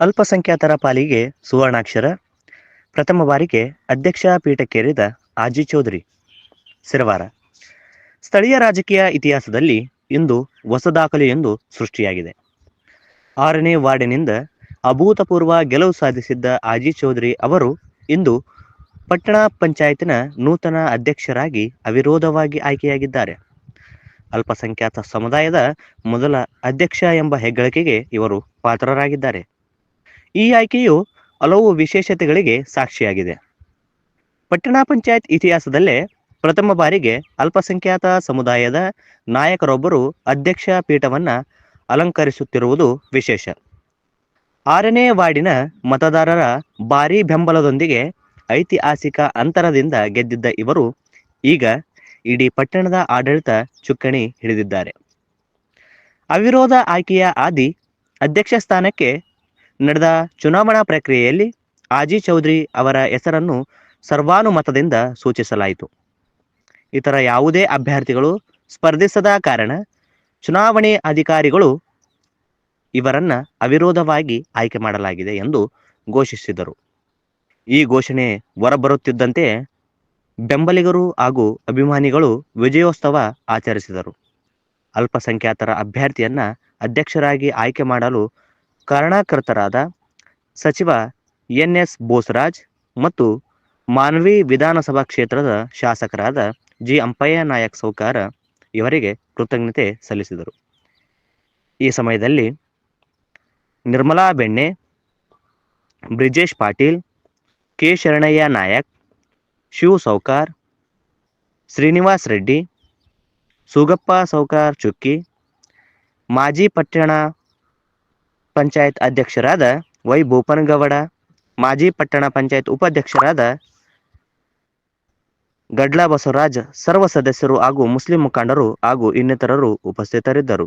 ಅಲ್ಪಸಂಖ್ಯಾತರ ಪಾಲಿಗೆ ಸುವರ್ಣಾಕ್ಷರ ಪ್ರಥಮ ಬಾರಿಗೆ ಅಧ್ಯಕ್ಷ ಪೀಠಕ್ಕೇರಿದ ಆಜಿ ಚೌಧರಿ. ಸಿರವಾರ ಸ್ಥಳೀಯ ರಾಜಕೀಯ ಇತಿಹಾಸದಲ್ಲಿ ಇಂದು ಹೊಸ ದಾಖಲೆಯೊಂದು ಸೃಷ್ಟಿಯಾಗಿದೆ. ಆರನೇ ವಾರ್ಡಿನಿಂದ ಅಭೂತಪೂರ್ವ ಗೆಲುವು ಸಾಧಿಸಿದ್ದ ಆಜಿ ಚೌಧರಿ ಅವರು ಇಂದು ಪಟ್ಟಣ ಪಂಚಾಯತಿನ ನೂತನ ಅಧ್ಯಕ್ಷರಾಗಿ ಅವಿರೋಧವಾಗಿ ಆಯ್ಕೆಯಾಗಿದ್ದಾರೆ. ಅಲ್ಪಸಂಖ್ಯಾತ ಸಮುದಾಯದ ಮೊದಲ ಅಧ್ಯಕ್ಷ ಎಂಬ ಹೆಗ್ಗಳಿಕೆಗೆ ಇವರು ಪಾತ್ರರಾಗಿದ್ದಾರೆ. ಈ ಆಯ್ಕೆಯು ಹಲವು ವಿಶೇಷತೆಗಳಿಗೆ ಸಾಕ್ಷಿಯಾಗಿದೆ. ಪಟ್ಟಣ ಪಂಚಾಯತ್ ಇತಿಹಾಸದಲ್ಲೇ ಪ್ರಥಮ ಬಾರಿಗೆ ಅಲ್ಪಸಂಖ್ಯಾತ ಸಮುದಾಯದ ನಾಯಕರೊಬ್ಬರು ಅಧ್ಯಕ್ಷ ಪೀಠವನ್ನು ಅಲಂಕರಿಸುತ್ತಿರುವುದು ವಿಶೇಷ. ಆರನೇ ವಾರ್ಡಿನ ಮತದಾರರ ಭಾರೀ ಬೆಂಬಲದೊಂದಿಗೆ ಐತಿಹಾಸಿಕ ಅಂತರದಿಂದ ಗೆದ್ದಿದ್ದ ಇವರು ಈಗ ಇಡೀ ಪಟ್ಟಣದ ಆಡಳಿತ ಚುಕ್ಕಣಿ ಹಿಡಿದಿದ್ದಾರೆ. ಅವಿರೋಧ ಆಯ್ಕೆಯ ಆದಿ ಅಧ್ಯಕ್ಷ ಸ್ಥಾನಕ್ಕೆ ನಡೆದ ಚುನಾವಣಾ ಪ್ರಕ್ರಿಯೆಯಲ್ಲಿ ಆಜಿ ಚೌಧರಿ ಅವರ ಹೆಸರನ್ನು ಸರ್ವಾನುಮತದಿಂದ ಸೂಚಿಸಲಾಯಿತು. ಇತರ ಯಾವುದೇ ಅಭ್ಯರ್ಥಿಗಳು ಸ್ಪರ್ಧಿಸದ ಕಾರಣ ಚುನಾವಣೆ ಅಧಿಕಾರಿಗಳು ಇವರನ್ನ ಅವಿರೋಧವಾಗಿ ಆಯ್ಕೆ ಮಾಡಲಾಗಿದೆ ಎಂದು ಘೋಷಿಸಿದರು. ಈ ಘೋಷಣೆ ಹೊರಬರುತ್ತಿದ್ದಂತೆ ಬೆಂಬಲಿಗರು ಹಾಗೂ ಅಭಿಮಾನಿಗಳು ವಿಜಯೋತ್ಸವ ಆಚರಿಸಿದರು. ಅಲ್ಪಸಂಖ್ಯಾತರ ಅಭ್ಯರ್ಥಿಯನ್ನ ಅಧ್ಯಕ್ಷರಾಗಿ ಆಯ್ಕೆ ಮಾಡಲು ಕಾರಣಕರ್ತರಾದ ಸಚಿವ ಎನ್ ಎಸ್ ಬೋಸರಾಜ್ ಮತ್ತು ಮಾನ್ವಿ ವಿಧಾನಸಭಾ ಕ್ಷೇತ್ರದ ಶಾಸಕರಾದ ಜಿ ಅಂಪಯ್ಯ ನಾಯಕ್ ಸೌಕಾರ ಇವರಿಗೆ ಕೃತಜ್ಞತೆ ಸಲ್ಲಿಸಿದರು. ಈ ಸಮಯದಲ್ಲಿ ನಿರ್ಮಲಾ ಬೆಣ್ಣೆ, ಬ್ರಿಜೇಶ್ ಪಾಟೀಲ್, ಕೆ ಶರಣಯ್ಯ ನಾಯಕ್, ಶಿವ್ ಸೌಕಾರ್, ಶ್ರೀನಿವಾಸ್ ರೆಡ್ಡಿ, ಸುಗಪ್ಪ ಸೌಕಾರ್ ಚುಕ್ಕಿ, ಮಾಜಿ ಪಟ್ಟಣ ಪಂಚಾಯತ್ ಅಧ್ಯಕ್ಷರಾದ ವೈ ಭೂಪನಗೌಡ, ಮಾಜಿ ಪಟ್ಟಣ ಪಂಚಾಯತ್ ಉಪಾಧ್ಯಕ್ಷರಾದ ಗಡ್ಲಾ ಬಸವರಾಜ್, ಸರ್ವ ಸದಸ್ಯರು ಹಾಗೂ ಮುಸ್ಲಿಂ ಮುಖಂಡರು ಹಾಗೂ ಇನ್ನಿತರರು ಉಪಸ್ಥಿತರಿದ್ದರು.